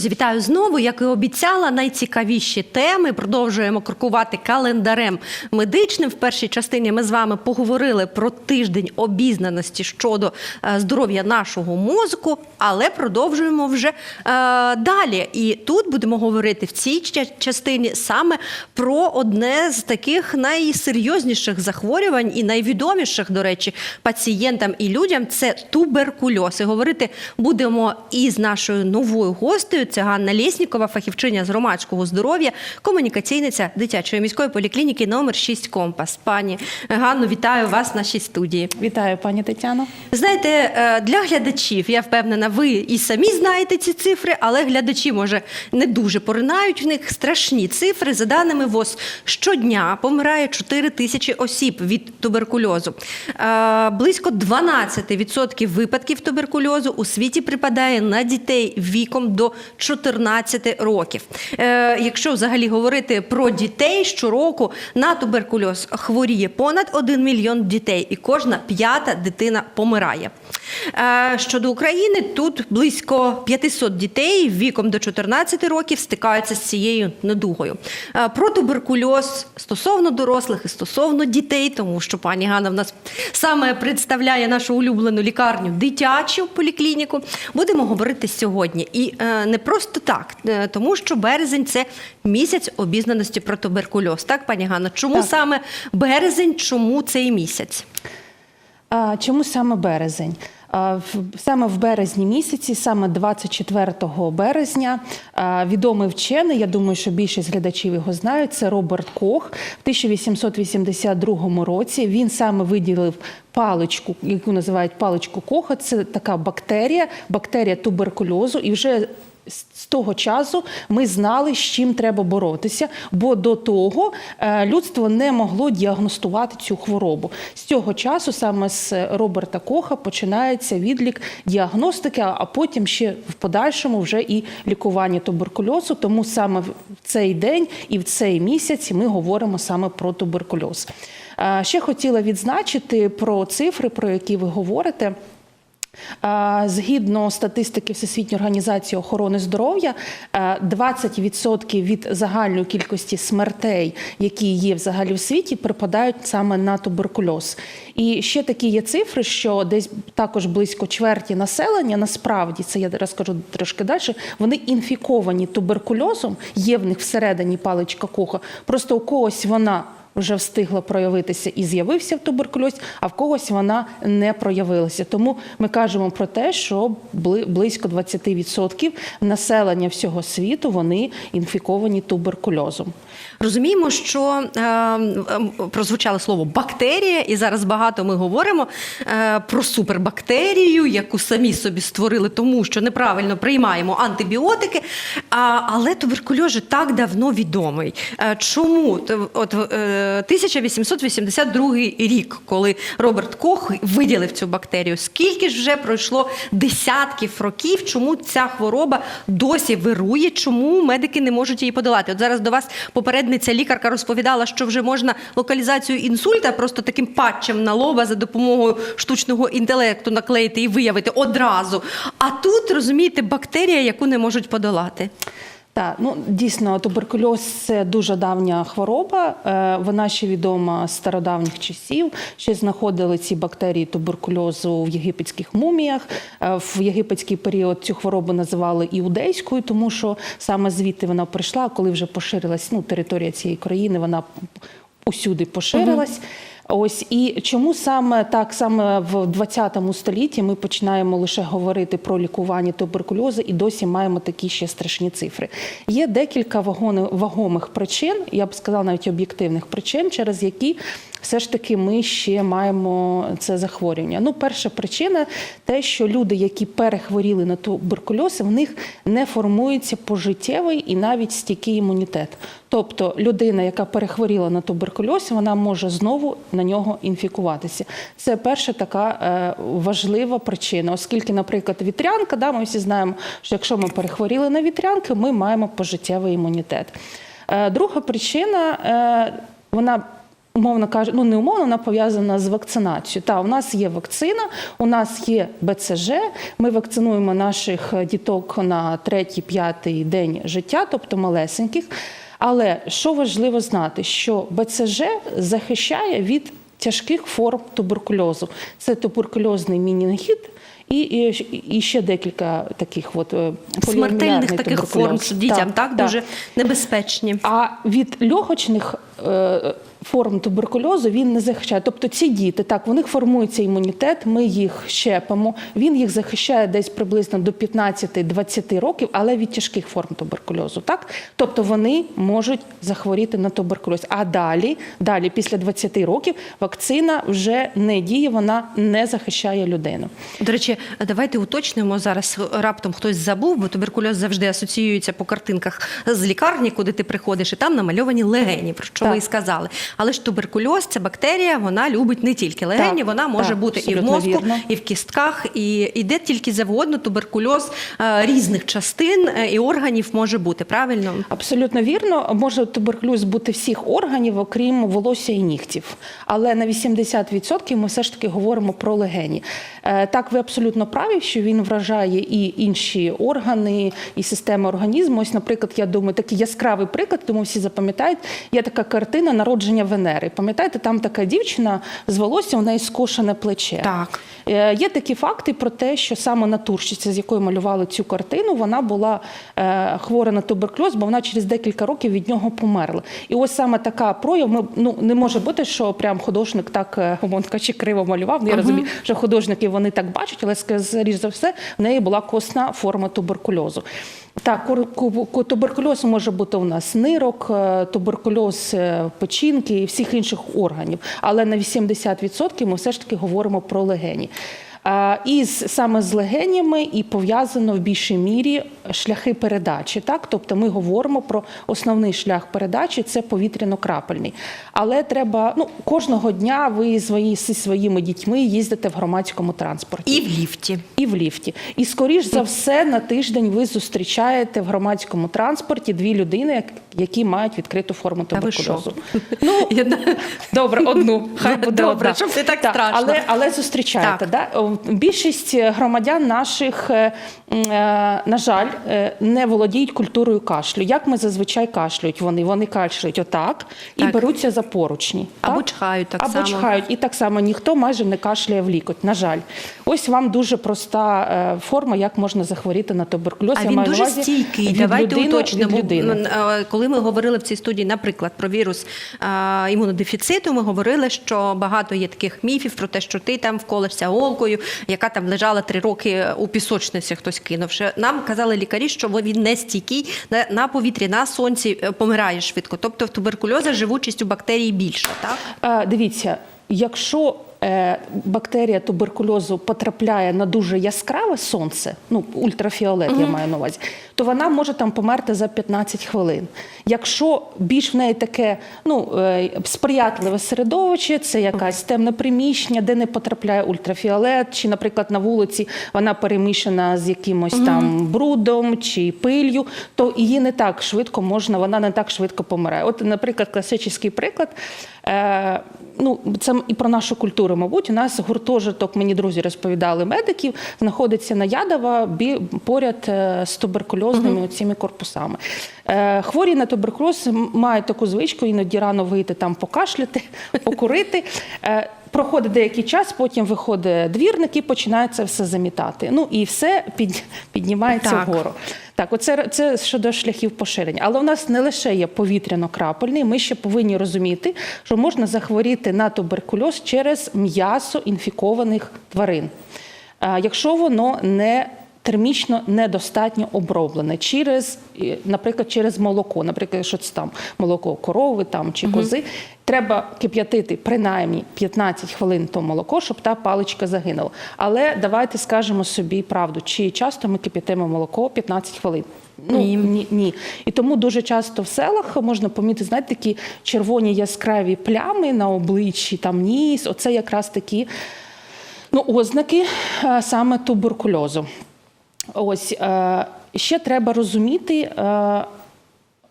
Друзі, вітаю знову. Як і обіцяла, найцікавіші теми. Продовжуємо крокувати календарем медичним. В першій частині ми з вами поговорили про тиждень обізнаності щодо е, здоров'я нашого мозку, але продовжуємо вже е, далі. І тут будемо говорити в цій частині саме про одне з таких найсерйозніших захворювань і найвідоміших, до речі, пацієнтам і людям це туберкульоз. І говорити будемо із нашою новою гостею. Це Ганна Лєснікова, фахівчиня з громадського здоров'я, комунікаційниця дитячої міської поліклініки номер 6 Компас. Пані Ганно, вітаю вас в нашій студії. Вітаю, пані Тетяно. Знаєте, е, для глядачів, я впевнена, ви і самі знаєте ці цифри, але глядачі, може, не дуже поринають в них страшні цифри. За даними ВОЗ, щодня помирає 4 тисячі осіб від туберкульозу. Е, Близько 12% випадків туберкульозу у світі припадає на дітей віком до 14 років. Е, Якщо взагалі говорити про дітей, щороку на туберкульоз хворіє понад 1 мільйон дітей, і кожна п'ята дитина помирає. Е, Щодо України, тут близько 500 дітей віком до 14 років стикаються з цією недугою. Е, Про туберкульоз стосовно дорослих і стосовно дітей, тому що пані Ганна в нас саме представляє нашу улюблену лікарню дитячу поліклініку. Будемо говорити сьогодні. І е, не просто так, е, тому що березень це місяць обізнаності про туберкульоз. Так, пані Ганна, чому Так. саме березень, чому цей місяць? А, чому саме березень? Саме в березні місяці, саме 24 березня, відомий вчений, я думаю, що більшість глядачів його знають, це Роберт Кох. В 1882 році він саме виділив паличку, яку називають паличку Коха. Це така бактерія, бактерія туберкульозу, і вже з того часу ми знали, з чим треба боротися, бо до того е, людство не могло діагностувати цю хворобу. З цього часу, саме з Роберта Коха, починається відлік діагностики, а потім ще в подальшому вже і лікування туберкульозу. Тому саме в цей день і в цей місяць ми говоримо саме про туберкульоз. Е, Ще хотіла відзначити про цифри, про які ви говорите. Згідно статистики Всесвітньої організації охорони здоров'я, е, 20% від загальної кількості смертей, які є взагалі в світі, припадають саме на туберкульоз. І ще такі є цифри, що десь також близько чверті населення, насправді це я розкажу трошки далі. Вони інфіковані туберкульозом, є в них всередині паличка коха. Просто у когось вона вже встигла проявитися і з'явився туберкульоз, а в когось вона не проявилася. Тому ми кажемо про те, що близько 20% населення всього світу вони інфіковані туберкульозом. Розуміємо, що е, прозвучало слово бактерія, і зараз багато ми говоримо е, про супербактерію, яку самі собі створили, тому що неправильно приймаємо антибіотики. Але туберкульоз же так давно відомий. Е, чому от е, 1882 рік, коли Роберт Кох виділив цю бактерію, скільки ж вже пройшло десятків років, чому ця хвороба досі вирує, чому медики не можуть її подолати? От зараз до вас попередниця лікарка розповідала, що вже можна локалізацію інсульта просто таким патчем на лоба за допомогою штучного інтелекту наклеїти і виявити одразу. А тут розумієте, бактерія, яку не можуть подолати. Так, ну дійсно, туберкульоз це дуже давня хвороба. Е, Вона ще відома з стародавніх часів. Ще знаходили ці бактерії туберкульозу в єгипетських муміях. Е, В єгипетський період цю хворобу називали іудейською, тому що саме звідти вона прийшла, коли вже поширилась ну, територія цієї країни, вона усюди поширилась. Ось і чому саме так саме в 20 столітті ми починаємо лише говорити про лікування туберкульозу і досі маємо такі ще страшні цифри. Є декілька вагомих причин, я б сказала навіть об'єктивних причин, через які все ж таки ми ще маємо це захворювання. Ну, перша причина те, що люди, які перехворіли на туберкульоз, в них не формується пожиттєвий і навіть стійкий імунітет. Тобто людина, яка перехворіла на туберкульоз, вона може знову на нього інфікуватися. Це перша така е, важлива причина, оскільки, наприклад, вітрянка, да, ми всі знаємо, що якщо ми перехворіли на вітрянки, ми маємо пожиттєвий імунітет. Е, друга причина, е, вона умовно кажучи, ну не умовно, вона пов'язана з вакцинацією. Та у нас є вакцина, у нас є БЦЖ. Ми вакцинуємо наших е, діток на третій, п'ятий день життя, тобто малесеньких. Але що важливо знати, що БЦЖ захищає від тяжких форм туберкульозу. Це туберкульозний мінінгіт. І, і, і ще декілька таких от е, Смертельних таких форм дітям, так, да. дуже небезпечні. А від легочних е, форм туберкульозу він не захищає. Тобто ці діти, так, у них формується імунітет, ми їх щепимо, він їх захищає десь приблизно до 15-20 років, але від тяжких форм туберкульозу. Так? Тобто вони можуть захворіти на туберкульоз. А далі, далі, після 20 років, вакцина вже не діє, вона не захищає людину. До речі, давайте уточнимо зараз. Раптом хтось забув, бо туберкульоз завжди асоціюється по картинках з лікарні, куди ти приходиш, і там намальовані легені, про що Так. ви і сказали. Але ж туберкульоз, ця бактерія, вона любить не тільки легені, Так, вона може так, бути і в мозку, вірно. і в кістках, і, і де тільки завгодно туберкульоз е, різних частин е, і органів може бути. Правильно? Абсолютно вірно. Може туберкульоз бути всіх органів, окрім волосся і нігтів. Але на 80% ми все ж таки говоримо про легені. Е, Так, ви абсолютно праві, що він вражає і інші органи, і системи організму. Ось, наприклад, я думаю, такий яскравий приклад, тому всі запам'ятають. Є така картина народження Венери. Пам'ятаєте, там така дівчина з волоссям, у неї скошене плече. Так. Е, Є такі факти про те, що саме натурщиця, з якою малювали цю картину, вона була е, хвора на туберкульоз, бо вона через декілька років від нього померла. І ось саме така прояв. Ми ну не може бути, що прям художник так е, умовно кажучи, криво малював. Ну, Я розумію, що художники вони так бачать, але скоріш за все в неї була косна форма туберкульозу. Так, туберкульоз може бути у нас нирок, е, туберкульоз е, печінки і всіх інших органів. Але на 80% ми все ж таки говоримо про легені. А, І з- саме з легенями і пов'язано в більшій мірі шляхи передачі. Так? Тобто ми говоримо про основний шлях передачі це повітряно-крапельний. Але треба ну, кожного дня ви свої, зі своїми дітьми їздите в громадському транспорті. І в ліфті. І в ліфті. І скоріш за все на тиждень ви зустрічаєте в громадському транспорті дві людини, які мають відкриту форму туберкульозу. Ну, добре, одну. Хай буде Добре, одна. щоб не так страшно. Але, але зустрічаєте. Да? Більшість громадян наших, е, е, на жаль, е, не володіють культурою кашлю. Як ми зазвичай кашлюють вони? Вони кашлюють отак і Так. беруться за поручні. Або так? чхають так Або само. чхають. І так само ніхто майже не кашляє в лікоть, на жаль. Ось вам дуже проста е, форма, як можна захворіти на туберкульоз. А Я він маю дуже увазі стійкий. від Давайте людини, уточнимо. Від людини. Е, Коли ми говорили в цій студії, наприклад, про вірус е, імунодефіциту, ми говорили, що багато є таких міфів про те, що ти там вколешся голкою, яка там лежала три роки у пісочниці, хтось кинувши. Нам казали лікарі, що він не стійкий на, повітрі, на сонці помирає швидко. Тобто в туберкульоза живучість у бактерії більша, так? Дивіться, якщо бактерія туберкульозу потрапляє на дуже яскраве сонце, ну ультрафіолет, я маю на увазі, то вона може там померти за 15 хвилин. Якщо більш в неї таке ну, е, сприятливе середовище, це якась темне приміщення, де не потрапляє ультрафіолет, чи, наприклад, на вулиці вона перемішана з якимось там брудом чи пилью, то її не так швидко можна, вона не так швидко помирає. От, наприклад, класичний приклад. Е, ну, це і про нашу культуру, мабуть. У нас гуртожиток, мені друзі розповідали медиків, знаходиться на Ядова бі, поряд е, з туберкульозними цими корпусами. Е, хворі на туберкульоз мають таку звичку іноді рано вийти там покашляти, покурити. Проходить деякий час, потім виходить двірник і починає це все замітати. Ну і все під, піднімається Так. вгору. Так, оце це щодо шляхів поширення. Але у нас не лише є повітряно-крапельний, ми ще повинні розуміти, що можна захворіти на туберкульоз через м'ясо інфікованих тварин. Якщо воно не термічно недостатньо оброблене через, наприклад, через молоко, наприклад, якщо це там молоко корови там чи кози, треба кип'ятити принаймні 15 хвилин то молоко, щоб та паличка загинула. Але давайте скажемо собі правду, чи часто ми кип'ятимо молоко 15 хвилин. Ну, Ні. ні. ні. І тому дуже часто в селах можна помітити, знаєте, такі червоні яскраві плями на обличчі, там ніс. Оце якраз такі ну, ознаки саме туберкульозу. Ось е, ще треба розуміти. Е,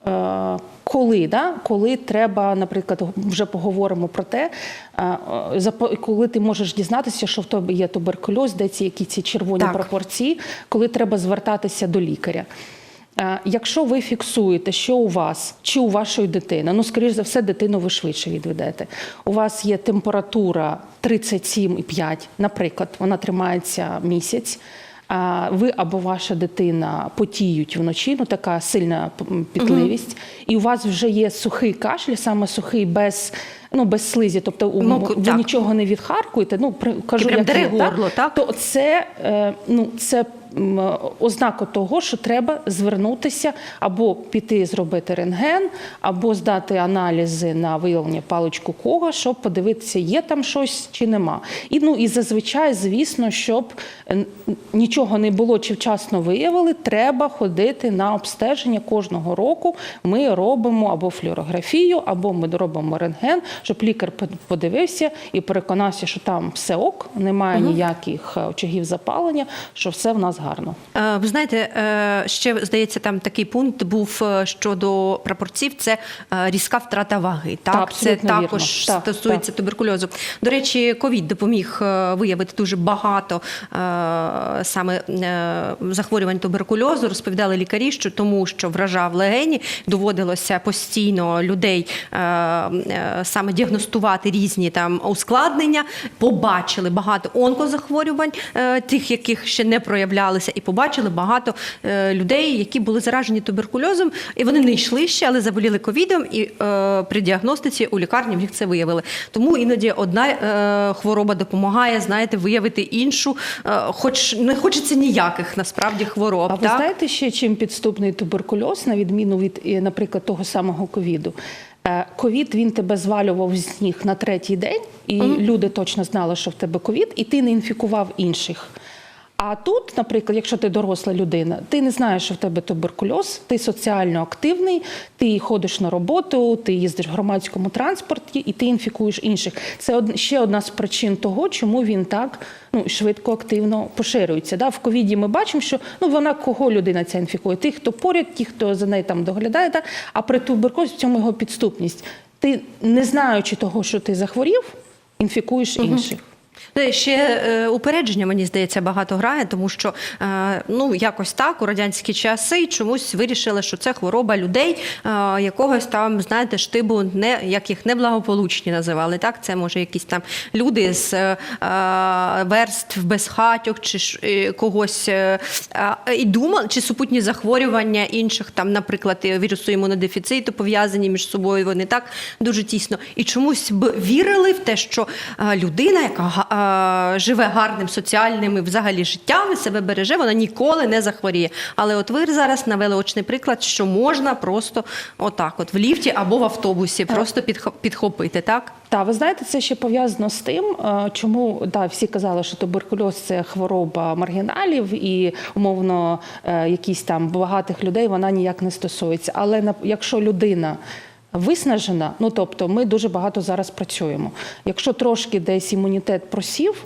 е, коли, да? коли треба, наприклад, вже поговоримо про те, коли ти можеш дізнатися, що в тебе є туберкульоз, де ці які ці червоні Так. пропорції, коли треба звертатися до лікаря. Якщо ви фіксуєте, що у вас чи у вашої дитини, ну скоріш за все, дитину ви швидше відведете. У вас є температура 37,5, наприклад, вона тримається місяць. Ви або ваша дитина потіють вночі, ну така сильна пітливість, угу. і у вас вже є сухий кашель, саме сухий без. Ну, без слизі, тобто Ну, ви так. нічого не відхаркуєте. Ну, при- кажу, як є, горло, так? то це, е, ну, це ознака того, що треба звернутися або піти зробити рентген, або здати аналізи на виявлення паличку кога, щоб подивитися, є там щось чи нема. І ну і зазвичай, звісно, щоб е, нічого не було чи вчасно виявили, треба ходити на обстеження кожного року. Ми робимо або флюорографію, або ми робимо рентген, щоб лікар подивився і переконався, що там все ок, немає ніяких е, очагів запалення, що все в нас гарно. Е, Ви знаєте, е, ще здається, там такий пункт був е, щодо прапорців. Це різка втрата ваги. Так, Так, це також Так, стосується туберкульозу. До речі, ковід допоміг виявити дуже багато саме захворювань туберкульозу. Розповідали лікарі, що тому, що вражав легені, доводилося постійно людей саме діагностувати різні там ускладнення. Побачили багато онкозахворювань, тих, яких ще не проявлялися, і побачили багато е, людей, які були заражені туберкульозом, і вони не йшли ще, але заболіли ковідом, і е, при діагностиці у лікарні в них це виявили. Тому іноді одна е, хвороба допомагає, знаєте, виявити іншу, е, хоч не хочеться ніяких насправді хвороб. А ви так? знаєте ще чим підступний туберкульоз, на відміну від, наприклад, того самого ковіду? Е, Ковід він тебе звалював з ніг на третій день, і люди точно знали, що в тебе ковід, і ти не інфікував інших. А тут, наприклад, якщо ти доросла людина, ти не знаєш, що в тебе туберкульоз, ти соціально активний, ти ходиш на роботу, ти їздиш в громадському транспорті і ти інфікуєш інших. Це ще одна з причин того, чому він так ну, швидко активно поширюється. Да? В ковіді ми бачимо, що ну, вона кого людина ця інфікує? Тих, хто поряд, ті, хто за нею там доглядає. Да? А при туберкульозі в цьому його підступність. Ти, не знаючи того, що ти захворів, інфікуєш інших. Ще е, упередження, мені здається, багато грає, тому що е, ну якось так у радянські часи чомусь вирішили, що це хвороба людей е, якогось там, знаєте, штибу, не як їх неблагополучні називали. Так, це може якісь там люди з е, верств безхатьок чи ж, е, когось е, і думали, чи супутні захворювання інших, там, наприклад, вірусу імунодефіциту пов'язані між собою. Вони так дуже тісно. І чомусь б вірили в те, що е, людина, яка живе гарним соціальним і взагалі життям і себе береже, вона ніколи не захворіє. Але от ви зараз навели очний приклад, що можна просто отак, от в ліфті або в автобусі, просто підхо- підхопити, так? Так, ви знаєте, це ще пов'язано з тим, е, чому да, всі казали, що туберкульоз це хвороба маргіналів і умовно е, якісь там багатих людей вона ніяк не стосується. Але якщо людина виснажена, ну тобто ми дуже багато зараз працюємо. Якщо трошки десь імунітет просів.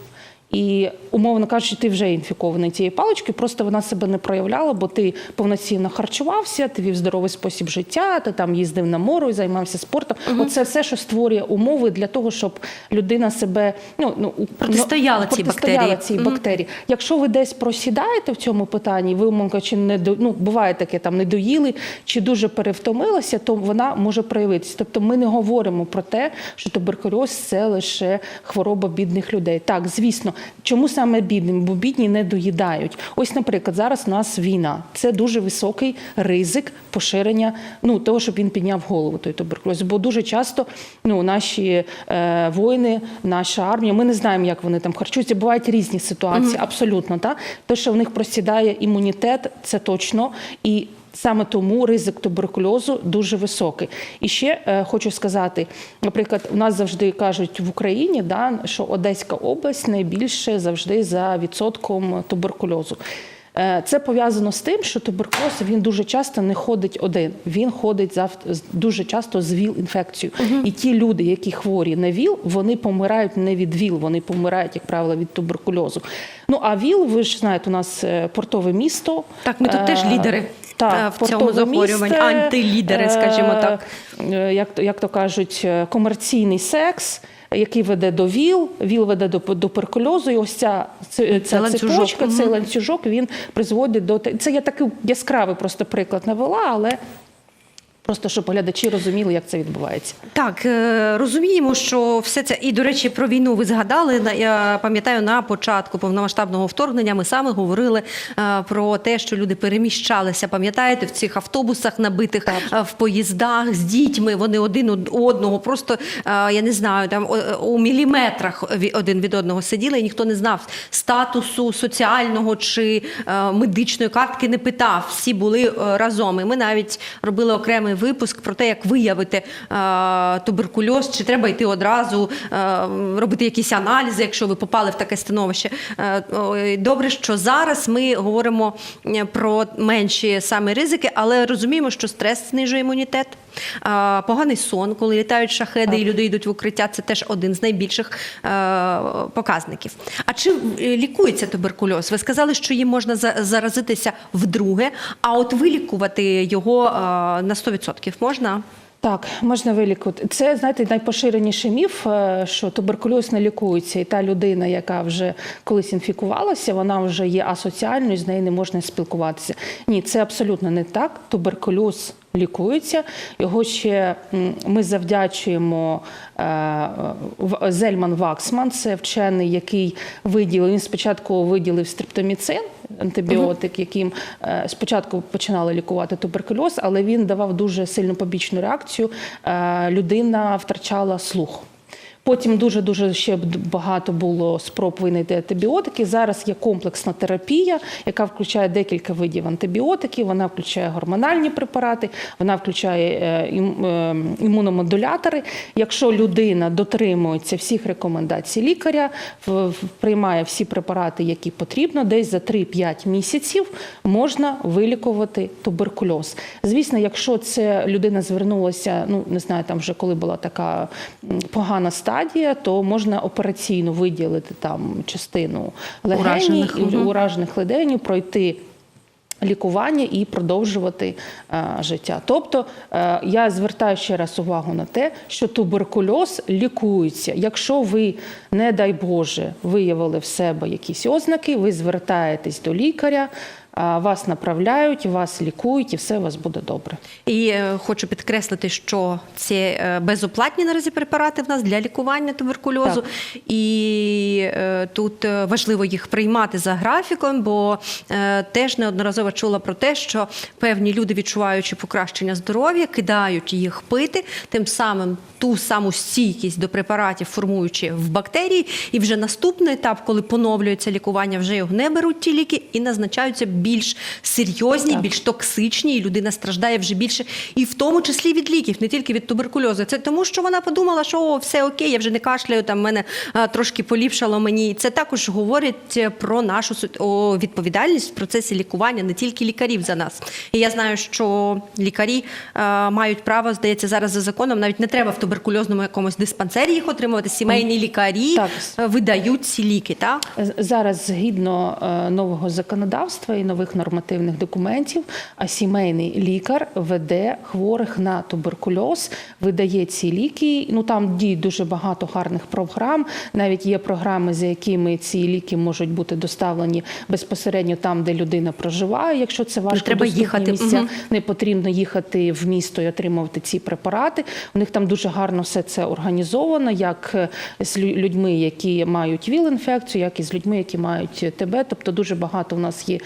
І, умовно кажучи, ти вже інфікований цією паличкою, просто вона себе не проявляла, бо ти повноцінно харчувався, ти вів здоровий спосіб життя, ти там їздив на море, займався спортом. Оце все, що створює умови для того, щоб людина себе ну, ну Протистояла ну, цій протистояла бактерії. цій бактерії. Якщо ви десь просідаєте в цьому питанні, ви умовно кажучи, не до ну буває таке, там не доїли чи дуже перевтомилися, то вона може проявитися. Тобто ми не говоримо про те, що туберкульоз це лише хвороба бідних людей. Так, звісно, чому саме бідним? Бо бідні не доїдають. Ось, наприклад, зараз у нас війна. Це дуже високий ризик поширення ну того, щоб він підняв голову той туберкульоз. Бо дуже часто ну наші е, воїни, наша армія, ми не знаємо, як вони там харчуються. Бувають різні ситуації, абсолютно так. Те, що в них просідає імунітет, це точно і. Саме тому ризик туберкульозу дуже високий. І ще е, хочу сказати: наприклад, у нас завжди кажуть в Україні, да, що Одеська область найбільше завжди за відсотком туберкульозу. Е, Це пов'язано з тим, що туберкульоз він дуже часто не ходить один. Він ходить дуже часто з ВІЛ-інфекцією. І ті люди, які хворі на ВІЛ, вони помирають не від ВІЛ, вони помирають, як правило, від туберкульозу. Ну а ВІЛ, ви ж знаєте, у нас е, портове місто. Так, ми тут теж Е, лідери, е, Так, в цьому захворюванні, антилідери, скажімо так. Як, то- як то кажуть, комерційний секс. Який веде до ВІЛ, ВІЛ веде до п- туберкульозу, і ось ця, ця, ця ланцюжок, цепочка, цей ланцюжок, він призводить до це я такий яскравий просто приклад навела, але просто щоб глядачі розуміли, як це відбувається. Так, е, розуміємо, що все це і до речі, про війну ви згадали. Я пам'ятаю, на початку повномасштабного вторгнення ми саме говорили е, про те, що люди переміщалися. Пам'ятаєте, в цих автобусах набитих е, в поїздах з дітьми. Вони один од- одного, просто я не знаю, там у міліметрах один від одного сиділи, і ніхто не знав статусу соціального чи медичної картки, не питав. Всі були разом. І ми навіть робили окремий випуск про те, як виявити е, туберкульоз, чи треба йти одразу е, робити якісь аналізи, якщо ви попали в таке становище. Е, Добре, що зараз ми говоримо про менші саме ризики, але розуміємо, що стрес знижує імунітет. Поганий сон, коли літають шахеди і люди йдуть в укриття, це теж один з найбільших е, показників. А чи е, лікується туберкульоз? Ви сказали, що їм можна за- заразитися вдруге, а от вилікувати його е, на 100% можна? Так, можна вилікувати. Це знаєте, найпоширеніший міф, що туберкульоз не лікується, і та людина, яка вже колись інфікувалася, вона вже є асоціальною, з нею не можна спілкуватися. Ні, це абсолютно не так. Туберкульоз лікується. Його ще ми завдячуємо е, Зельман Ваксман, це вчений, який виділив. Він спочатку виділив стриптоміцин, антибіотик, яким е, спочатку починали лікувати туберкульоз, але він давав дуже сильну побічну реакцію. Е, Людина втрачала слух. Потім дуже дуже ще багато було спроб винайти антибіотики. Зараз є комплексна терапія, яка включає декілька видів антибіотиків. Вона включає гормональні препарати, вона включає е, е, імуномодулятори. Якщо людина дотримується всіх рекомендацій лікаря, приймає всі препарати, які потрібно, десь за 3-5 місяців можна вилікувати туберкульоз. Звісно, якщо це людина звернулася, ну не знаю, там вже коли була така погана стадія, то можна операційно виділити там частину легені, Уражених, уражених легенів, пройти. Лікування і продовжувати а, життя. Тобто а, я звертаю ще раз увагу на те, що туберкульоз лікується. Якщо ви, не дай Боже, виявили в себе якісь ознаки, ви звертаєтесь до лікаря, вас направляють, вас лікують, і все у вас буде добре. І е, хочу підкреслити, що це е, безоплатні наразі препарати в нас для лікування туберкульозу, Так. і е, тут важливо їх приймати за графіком, бо теж неодноразово чула про те, що певні люди, відчуваючи покращення здоров'я, кидають їх пити, тим самим ту саму стійкість до препаратів формуючи в бактерії, і вже наступний етап, коли поновлюється лікування, вже його не беруть ті ліки і назначаються більш серйозні, більш токсичні, і людина страждає вже більше, і в тому числі від ліків, не тільки від туберкульозу. Це тому, що вона подумала, що о, все окей, я вже не кашляю, там мене а, трошки поліпшало мені. Це також говорить е, про нашу о, відповідальність в процесі лікування, не тільки лікарів за нас. І я знаю, що лікарі е, мають право, здається, зараз за законом навіть не треба в туберкульозному якомусь диспансері їх отримувати. Сімейні лікарі Так. видають ці ліки. Так? Зараз згідно е, нового законодавства і нових нормативних документів, а сімейний лікар веде хворих на туберкульоз, видає ці ліки. Ну там діють дуже багато гарних програм. Навіть є програми, за якими ці ліки можуть бути доставлені безпосередньо там, де людина проживає. Якщо це важко треба їхати. місця, Мгм. не потрібно їхати в місто і отримувати ці препарати. У них там дуже гарно все це організовано, як з лю- людьми, які мають ВІЛ-інфекцію, як і з людьми, які мають ТБ. Тобто дуже багато в нас є.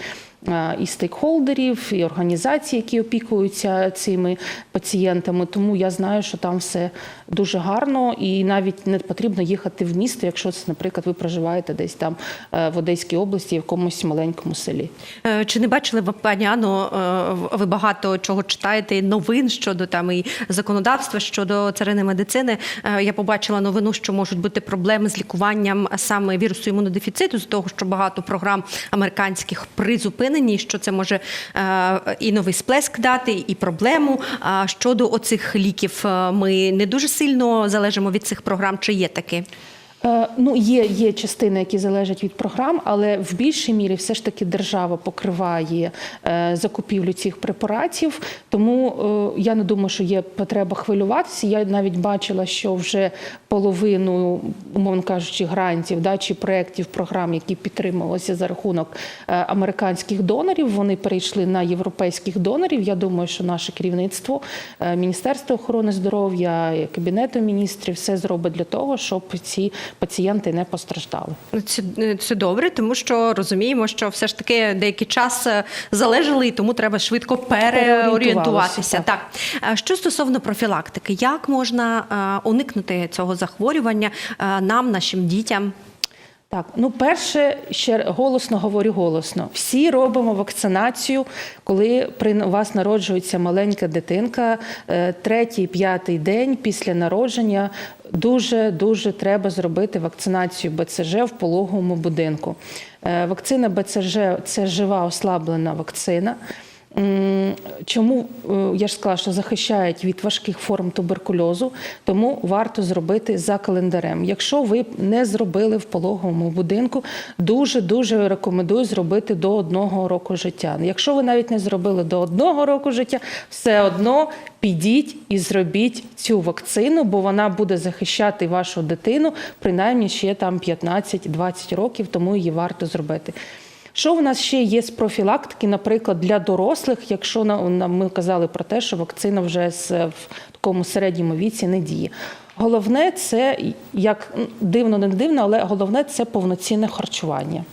Е, І стейкхолдерів, і організацій, які опікуються цими пацієнтами. Тому я знаю, що там все дуже гарно, і навіть не потрібно їхати в місто, якщо це, наприклад, ви проживаєте десь там е, в Одеській області, в якомусь маленькому селі. Е, Чи не бачили ви, пані Анно, е, ви багато чого читаєте новин щодо там і законодавства щодо царини медицини? Я побачила новину, що можуть бути проблеми з лікуванням саме вірусу імунодефіциту, з того, що багато програм американських призупинено. Впевнені, що це може е, і новий сплеск дати, і проблему. А щодо оцих ліків, е, ми не дуже сильно залежимо від цих програм. Чи є таке? Е, Ну, є, є частини, які залежать від програм, але в більшій мірі все ж таки держава покриває е, закупівлю цих препаратів. Тому е, я не думаю, що є потреба хвилюватися. Я навіть бачила, що вже половину, умовно кажучи, грантів да, чи проєктів програм, які підтримувалися за рахунок американських донорів, вони перейшли на європейських донорів. Я думаю, що наше керівництво, Міністерство охорони здоров'я, Кабінету міністрів все зробить для того, щоб ці пацієнти не постраждали. Це, це добре, тому що розуміємо, що все ж таки деякий час е, залежали, і тому треба швидко переорієнтуватися. Так. Так. Що стосовно профілактики, як можна е, уникнути цього захворювання е, нам, нашим дітям? Так, ну перше, ще голосно говорю голосно. Всі робимо вакцинацію, коли при вас народжується маленька дитинка, е, третій, п'ятий день після народження. Дуже дуже треба зробити вакцинацію БЦЖ в пологовому будинку. Е, Вакцина БЦЖ це жива ослаблена вакцина. Чому е, я ж сказала, що захищають від важких форм туберкульозу, тому варто зробити за календарем. Якщо ви не зробили в пологовому будинку, дуже дуже рекомендую зробити до одного року життя. Якщо ви навіть не зробили до одного року життя, все одно підіть і зробіть цю вакцину, бо вона буде захищати вашу дитину принаймні ще там 15-20 років, тому її варто зробити. Що в нас ще є з профілактики, наприклад, для дорослих, якщо ми казали про те, що вакцина вже в такому середньому віці не діє. Головне це як дивно, не дивно, але головне це повноцінне харчування.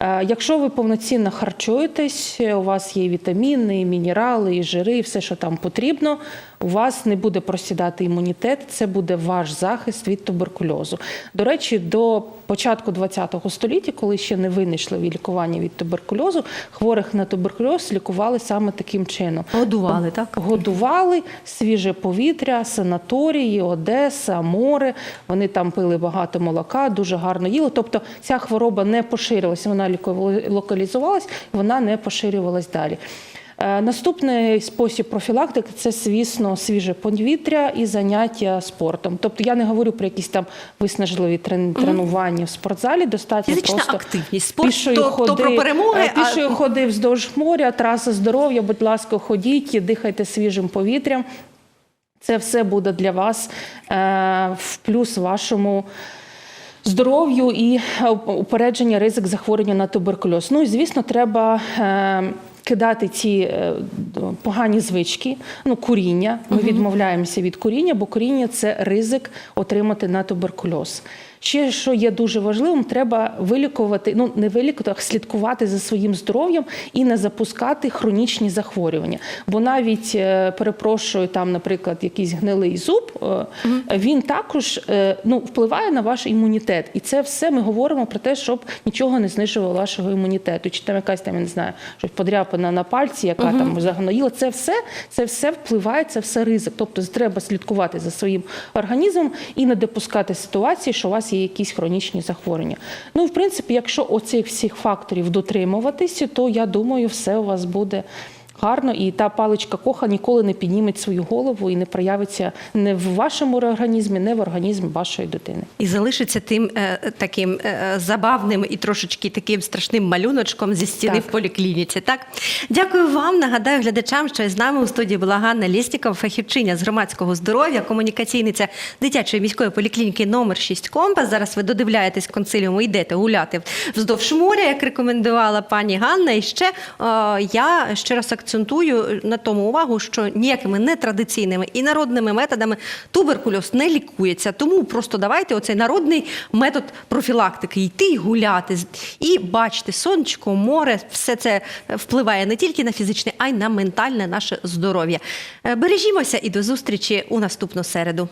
Е, Якщо ви повноцінно харчуєтесь, у вас є вітаміни, мінерали, жири, все, що там потрібно, у вас не буде просідати імунітет, це буде ваш захист від туберкульозу. До речі, до початку ХХ століття, коли ще не винайшли лікування від туберкульозу, хворих на туберкульоз лікували саме таким чином. Годували, так? Годували свіже повітря, санаторії, Одеса, море. Вони там пили багато молока, дуже гарно їли. Тобто ця хвороба не поширилася, вона локалізувалась, вона не поширювалась далі. Е, Наступний спосіб профілактики це, звісно, свіже повітря і заняття спортом. Тобто я не говорю про якісь там виснажливі тренування в спортзалі. Достатньо Фізична просто активність. Спорт пішої то- то ходи, про перемоги, е, пішої а- ходи вздовж моря, траса здоров'я. Будь ласка, ходіть, дихайте свіжим повітрям. Це все буде для вас е, в плюс вашому здоров'ю і упередження ризик захворювання на туберкульоз. Ну і звісно, треба. Кидати ці е, погані звички, ну куріння. Ми відмовляємося від куріння, бо куріння це ризик отримати на туберкульоз. Ще що є дуже важливим, треба вилікувати, ну не вилікувати, а слідкувати за своїм здоров'ям і не запускати хронічні захворювання. Бо навіть е, перепрошую, там, наприклад, якийсь гнилий зуб, е, він також е, ну, впливає на ваш імунітет. І це все ми говоримо про те, щоб нічого не знижувало вашого імунітету. Чи там якась там, я не знаю, щось подряпана на пальці, яка там загноїла. Це все, це все впливає, це все ризик. Тобто треба слідкувати за своїм організмом і не допускати ситуації, що у вас є якісь хронічні захворювання. Ну, в принципі, якщо оцих всіх факторів дотримуватися, то я думаю, все у вас буде. Гарно, і та паличка коха ніколи не підніметь свою голову і не проявиться не в вашому організмі, не в організмі вашої дитини. І залишиться тим е, таким е, забавним і трошечки таким страшним малюночком зі стіни Так. в поліклініці. Так, дякую вам. Нагадаю глядачам, що з нами у студії була Ганна Лєснікова, фахівчиня з громадського здоров'я, комунікаційниця дитячої міської поліклініки номер 6 Компас. Зараз ви додивляєтесь консиліуму, йдете гуляти вздовж моря, як рекомендувала пані Ганна. І ще е, я ще раз акцентую на тому увагу, що ніякими нетрадиційними і народними методами туберкульоз не лікується. Тому просто давайте оцей народний метод профілактики йти і гуляти і бачити сонечко, море. Все це впливає не тільки на фізичне, а й на ментальне наше здоров'я. Е, Бережімося і до зустрічі у наступну середу.